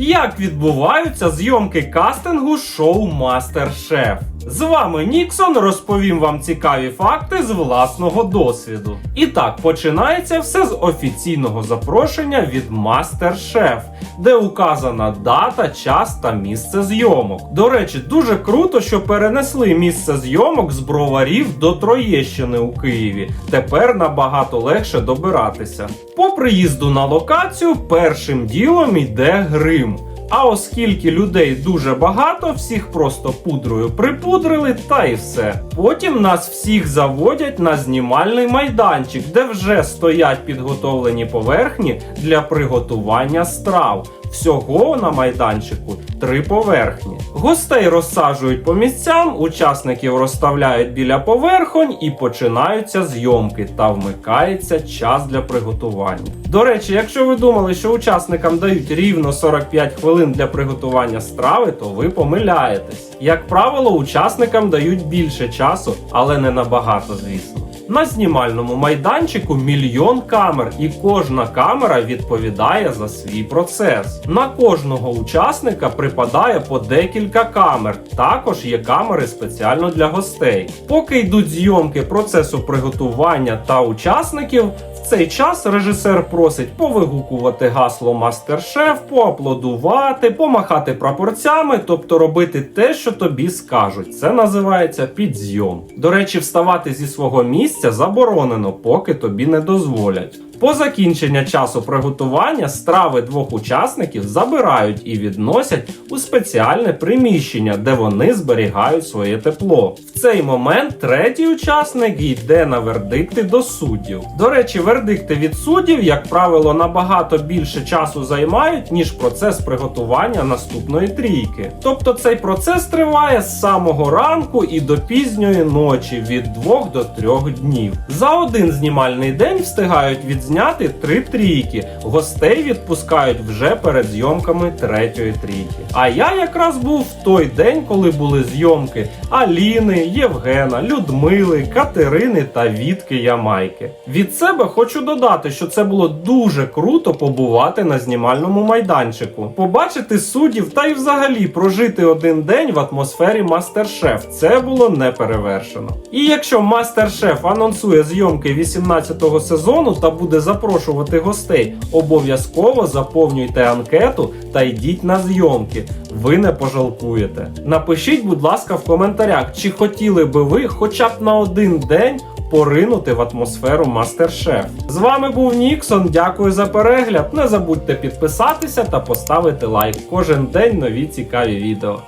Як відбуваються зйомки кастингу шоу Мастер-Шеф? З вами Ніксон розповім вам цікаві факти з власного досвіду. І так, починається все з офіційного запрошення від Мастер-Шеф, де указана дата, час та місце зйомок. До речі, дуже круто, що перенесли місце зйомок з броварів до Троєщини у Києві. Тепер набагато легше добиратися. По приїзду на локацію першим ділом йде грим. А оскільки людей дуже багато, всіх просто пудрою припудрили та й все. Потім нас всіх заводять на знімальний майданчик, де вже стоять підготовлені поверхні для приготування страв. Всього на майданчику три поверхні. Гостей розсаджують по місцям, учасників розставляють біля поверхонь і починаються зйомки та вмикається час для приготування. До речі, якщо ви думали, що учасникам дають рівно 45 хвилин для приготування страви, то ви помиляєтесь. Як правило, учасникам дають більше часу, але не набагато, звісно. На знімальному майданчику мільйон камер, і кожна камера відповідає за свій процес. На кожного учасника припадає по декілька камер. Також є камери спеціально для гостей. Поки йдуть зйомки процесу приготування та учасників, цей час режисер просить повигукувати гасло Мастер-шеф, поаплодувати, помахати прапорцями, тобто робити те, що тобі скажуть. Це називається підзйом. До речі, вставати зі свого місця заборонено, поки тобі не дозволять. По закінчення часу приготування страви двох учасників забирають і відносять у спеціальне приміщення, де вони зберігають своє тепло. В цей момент третій учасник йде на вердикти до суддів. До речі, вердикти від суддів, як правило, набагато більше часу займають, ніж процес приготування наступної трійки. Тобто цей процес триває з самого ранку і до пізньої ночі від 2 до 3 днів. За один знімальний день встигають відзняти три трійки. Гостей відпускають вже перед зйомками третьої трійки. А я якраз був в той день, коли були зйомки Аліни, Євгена, Людмили, Катерини та Вітки Ямайки. Від себе хочу додати, що це було дуже круто побувати на знімальному майданчику, побачити суддів та й взагалі прожити один день в атмосфері Мастер-Шеф. Це було неперевершено. І якщо Мастер-Шеф анонсує зйомки 18-го сезону та буде запрошувати гостей, обов'язково заповнюйте анкету та йдіть на зйомки. Ви не пожалкуєте. Напишіть, будь ласка, в коментарях, чи хотіли би ви хоча б на один день поринути в атмосферу Мастер-Шеф. З вами був Ніксон. Дякую за перегляд. Не забудьте підписатися та поставити лайк. Кожен день нові цікаві відео.